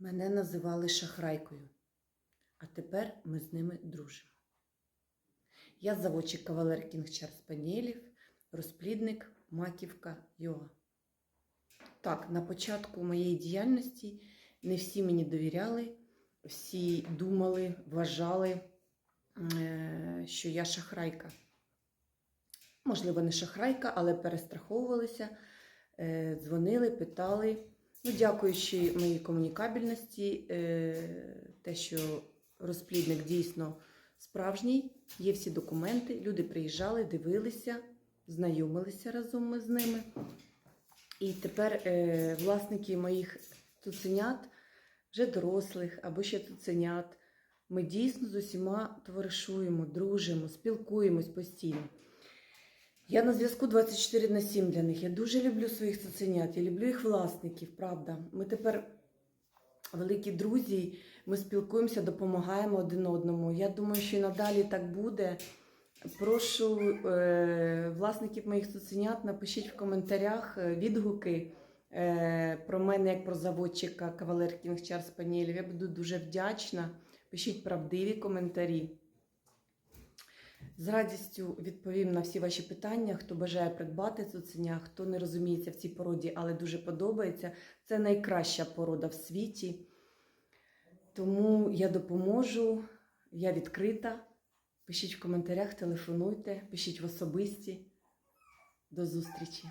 Мене називали шахрайкою, а тепер ми з ними дружимо. Я заводчик кавалер Кінгчар Спаніелів, розплідник Маківка Йоа. Так, на початку моєї діяльності не всі мені довіряли, всі думали, вважали, е, що я шахрайка. Можливо, не шахрайка, але перестраховувалися, е, дзвонили, питали. Ну, дякуючи моїй комунікабельності, е, те, що розплідник дійсно справжній, є всі документи. Люди приїжджали, дивилися, знайомилися разом ми з ними. І тепер е, власники моїх цуценят, вже дорослих або ще цуценят, ми дійсно з усіма товаришуємо, дружимо, спілкуємось постійно. Я на зв'язку 24 на 7 для них. Я дуже люблю своїх цуценят, я люблю їх власників, правда. Ми тепер великі друзі, ми спілкуємося, допомагаємо один одному. Я думаю, що і надалі так буде. Прошу е, власників моїх цуценят, напишіть в коментарях е, відгуки е, про мене як про заводчика Кавалер Кінгчар Спаніелів. Я буду дуже вдячна. Пишіть правдиві коментарі. З радістю відповім на всі ваші питання. Хто бажає придбати цуценя, хто не розуміється в цій породі, але дуже подобається. Це найкраща порода в світі. Тому я допоможу, я відкрита. Пишіть в коментарях, телефонуйте, пишіть в особисті. До зустрічі!